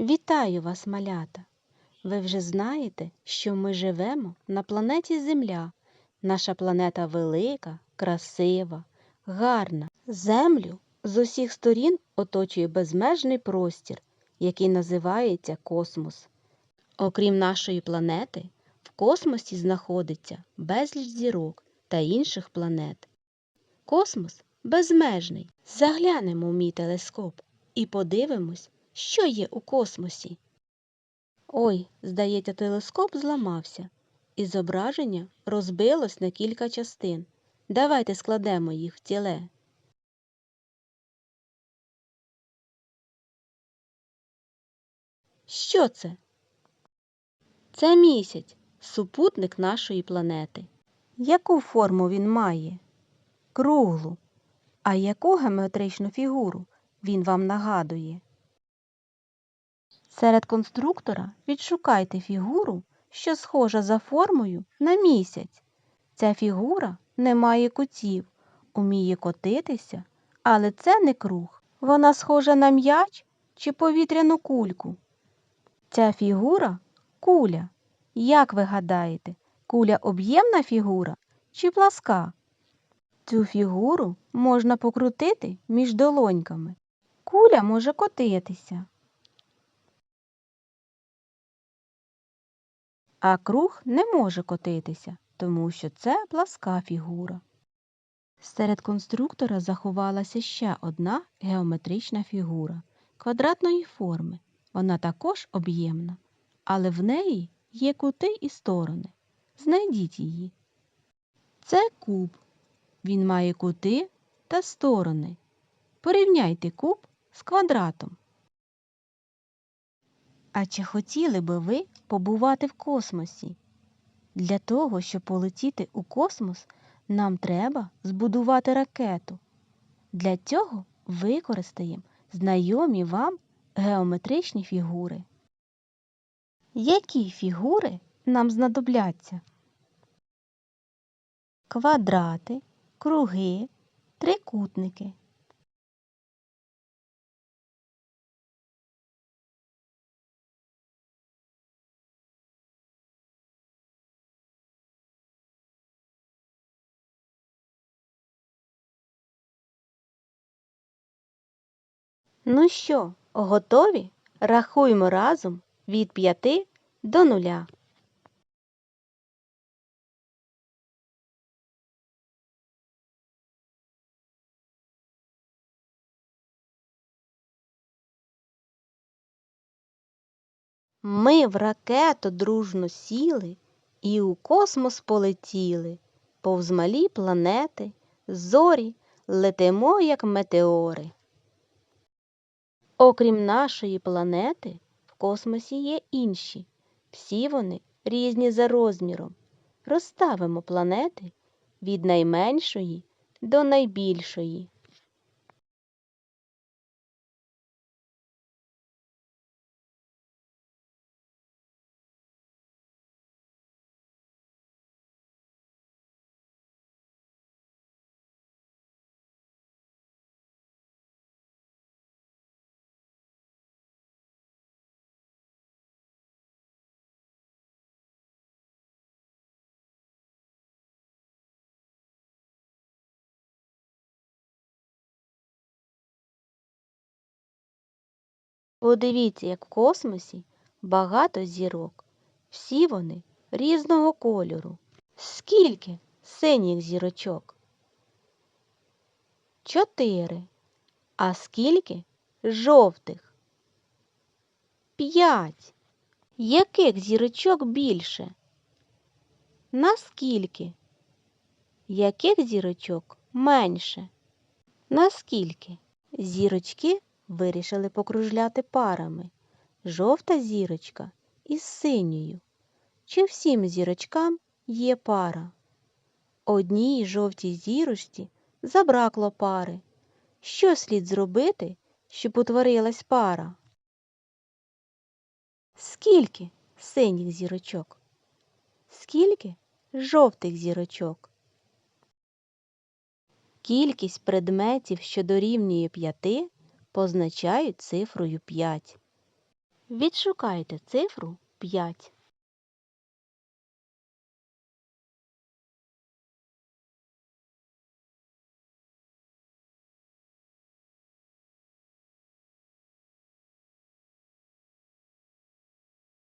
Вітаю вас, малята! Ви вже знаєте, що ми живемо на планеті Земля. Наша планета велика, красива, гарна. Землю з усіх сторін оточує безмежний простір, який називається космос. Окрім нашої планети, в космосі знаходиться безліч зірок та інших планет. Космос безмежний. Заглянемо в мій телескоп і подивимось, що є у космосі. Ой, здається, телескоп зламався, і зображення розбилось на кілька частин. Давайте складемо їх в ціле. Що це? Це місяць, супутник нашої планети. Яку форму він має? Круглу. А яку геометричну фігуру він вам нагадує? Серед конструктора відшукайте фігуру, що схожа за формою на місяць. Ця фігура не має кутів, уміє котитися, але це не круг. Вона схожа на м'яч чи повітряну кульку. Ця фігура куля. Як ви гадаєте, куля об'ємна фігура чи пласка? Цю фігуру можна покрутити між долоньками. Куля може котитися. А круг не може котитися, тому що це пласка фігура. Серед конструктора заховалася ще одна геометрична фігура квадратної форми. Вона також об'ємна, але в неї є кути і сторони. Знайдіть її. Це куб. Він має кути та сторони. Порівняйте куб з квадратом. А чи хотіли би ви побувати в космосі? Для того, щоб полетіти у космос, нам треба збудувати ракету. Для цього використаємо знайомі вам геометричні фігури. Які фігури нам знадобляться? Квадрати, круги, трикутники. Ну що, готові? Рахуємо разом від п'яти до нуля. Ми в ракету дружно сіли і у космос полетіли. Повз малі планети, зорі летимо, як метеори. Окрім нашої планети, в космосі є інші. Всі вони різні за розміром. Розставимо планети від найменшої до найбільшої. Подивіться, як в космосі багато зірок. Всі вони різного кольору. Скільки синіх зірочок? Чотири. А скільки жовтих? П'ять. Яких зірочок більше? Наскільки? Яких зірочок менше? Наскільки? Зірочки вирішили покружляти парами. Жовта зірочка із синьою. Чи всім зірочкам є пара? Одній жовтій зірочці забракло пари. Що слід зробити, щоб утворилась пара? Скільки синіх зірочок? Скільки жовтих зірочок? Кількість предметів, що дорівнює п'яти, позначають цифрою 5. Відшукайте цифру 5.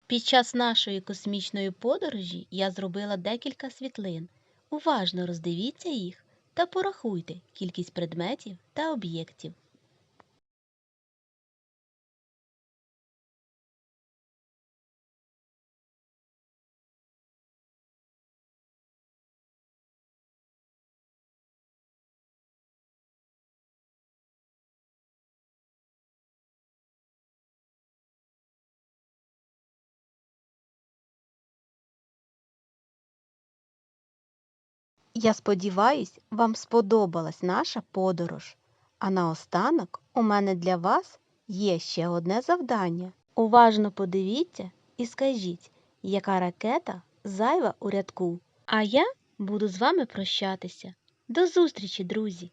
Під час нашої космічної подорожі я зробила декілька світлин. Уважно роздивіться їх та порахуйте кількість предметів та об'єктів. Я сподіваюсь, вам сподобалась наша подорож. А наостанок у мене для вас є ще одне завдання. Уважно подивіться і скажіть, яка ракета зайва у рядку. А я буду з вами прощатися. До зустрічі, друзі!